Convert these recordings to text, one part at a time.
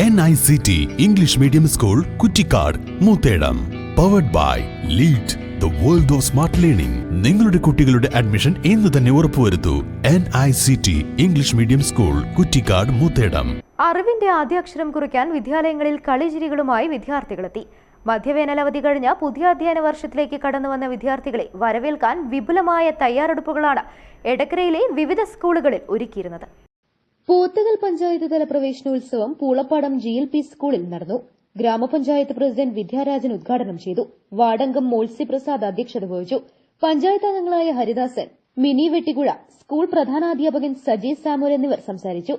N I C T English medium school Kuttikkad Moothedam powered by lead the world of smart learning നിങ്ങളുടെ കുട്ടികളുടെ admission ഇന്ന് തന്നെ ഉറപ്പുവരുത്തൂ. N I C T English medium school Kuttikkad Moothedam അറിവിന്റെ ആദ്യാക്ഷരം കുറിക്കാൻ വിദ്യാലയങ്ങളിൽ കളിചിരികളുമായി വിദ്യാർത്ഥികളെത്തി. മധ്യവേനൽ അവധി കഴിഞ്ഞ പുതിയ അധ്യയന വർഷത്തിലേക്ക് കടന്നു വന്ന വിദ്യാർത്ഥികളെ വരവേൽക്കാൻ വിപുലമായ തയ്യാറെടുപ്പുകളാണ് എടക്കരയിലെ വിവിധ സ്കൂളുകളിൽ ഒരുക്കിയിരുന്നത്. പോത്തുകൽ പഞ്ചായത്ത് തല പ്രവേശനോത്സവം പൂളപ്പാടം ജി എൽ പി സ്കൂളിൽ നടന്നു. ഗ്രാമപഞ്ചായത്ത് പ്രസിഡന്റ് വിദ്യാരാജൻ ഉദ്ഘാടനം ചെയ്തു. വാടങ്കം മോൾസി പ്രസാദ് അധ്യക്ഷത വഹിച്ചു. പഞ്ചായത്ത് അംഗങ്ങളായ ഹരിദാസൻ മിനി വെട്ടിക്കുഴ സ്കൂൾ പ്രധാനാധ്യാപകൻ സജി സാമുൽ എന്നിവർ സംസാരിച്ചു.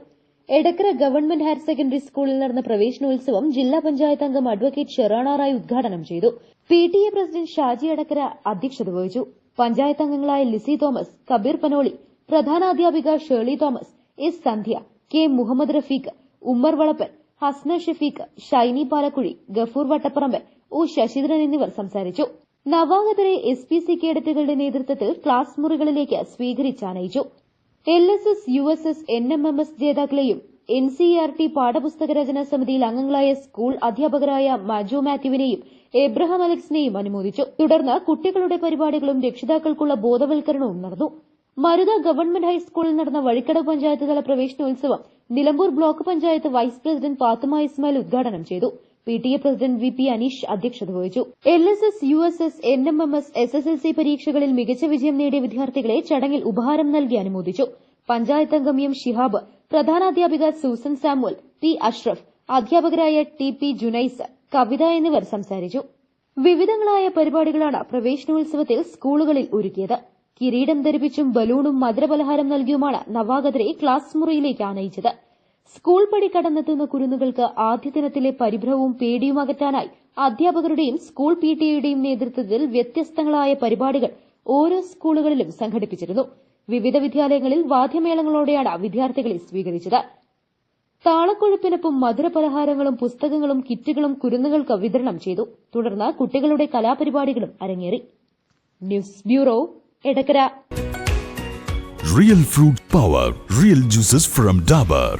എടക്കര ഗവൺമെന്റ് ഹയർ സെക്കൻഡറി സ്കൂളിൽ നടന്ന പ്രവേശനോത്സവം ജില്ലാ പഞ്ചായത്ത് അംഗം അഡ്വക്കേറ്റ് ഷെറാണ റായ് ഉദ്ഘാടനം ചെയ്തു. P T A president Shaji Edakkara അധ്യക്ഷത വഹിച്ചു. പഞ്ചായത്ത് അംഗങ്ങളായ Lissy Thomas Kabeer Panoli പ്രധാനാധ്യാപിക Shirley Thomas S Sandhya K Muhammed Rafeeq Ummer Valappan Hasna Shafeeq Shiny Palakkuzhi Gafoor Vattapparamban O Sasidharan എന്നിവർ സംസാരിച്ചു. നവാഗതരെ എസ് പി സി കേഡറ്റുകളുടെ നേതൃത്വത്തിൽ ക്ലാസ് മുറികളിലേക്ക് സ്വീകരിച്ചാനയിച്ചു L S S U S S N M M S ജേതാക്കളെയും N C R T പാഠപുസ്തക രചനാ സമിതിയിൽ അംഗങ്ങളായ സ്കൂൾ അധ്യാപകരായ മജു മാത്യുവിനെയും എബ്രഹാം അലക്സിനെയും അനുമോദിച്ചു. തുടർന്ന് കുട്ടികളുടെ പരിപാടികളും രക്ഷിതാക്കൾക്കുള്ള ബോധവൽക്കരണവും നടന്നു. മരുത ഗവൺമെന്റ് ഹൈസ്കൂളിൽ നടന്ന വഴിക്കട പഞ്ചായത്ത് തല പ്രവേശനോത്സവം Nilambur block panchayat vice president Fathima Ismail ഉദ്ഘാടനം ചെയ്തു. P T A president V P Aneesh അധ്യക്ഷത വഹിച്ചു. L S S U S S N M M S S S L C പരീക്ഷകളിൽ മികച്ച വിജയം നേടിയ വിദ്യാർത്ഥികളെ ചടങ്ങിൽ ഉപഹാരം നൽകി അനുമോദിച്ചു. പഞ്ചായത്ത് അംഗം എം ഷിഹാബ് പ്രധാനാധ്യാപിക സൂസൻ സാമുൽ പി അഷ്റഫ് അധ്യാപകരായ ടി പി ജുനൈസ് കവിത എന്നിവർ സംസാരിച്ചു. വിവിധങ്ങളായ പരിപാടികളാണ് പ്രവേശനോത്സവത്തിൽ സ്കൂളുകളിൽ ഒരുക്കിയത്. കിരീടം ധരിപ്പിച്ചും ബലൂണും മധുരപലഹാരം നൽകിയുമാണ് നവാഗതരെ ക്ലാസ് മുറിയിലേക്ക് ആനയിച്ചത്. സ്കൂൾ പടി കടന്നെത്തുന്ന കുരുന്നുകൾക്ക് ആദ്യ ദിനത്തിലെ പരിഭ്രവും പേടിയും അകറ്റാനായി അധ്യാപകരുടെയും സ്കൂൾ പി ടി നേതൃത്വത്തിൽ വ്യത്യസ്തങ്ങളായ പരിപാടികൾ ഓരോ സ്കൂളുകളിലും സംഘടിപ്പിച്ചിരുന്നു. വിവിധ വിദ്യാലയങ്ങളിൽ വാദ്യമേളങ്ങളോടെയാണ് വിദ്യാർത്ഥികളെ സ്വീകരിച്ചത്. താളക്കൊഴുപ്പിനൊപ്പം മധുരപലഹാരങ്ങളും പുസ്തകങ്ങളും കിറ്റുകളും കുരുന്നുകൾക്ക് വിതരണം ചെയ്തു. തുടർന്ന് കുട്ടികളുടെ കലാപരിപാടികളും അരങ്ങേറി. News bureau Edakkara real fruit power real juices from Dabur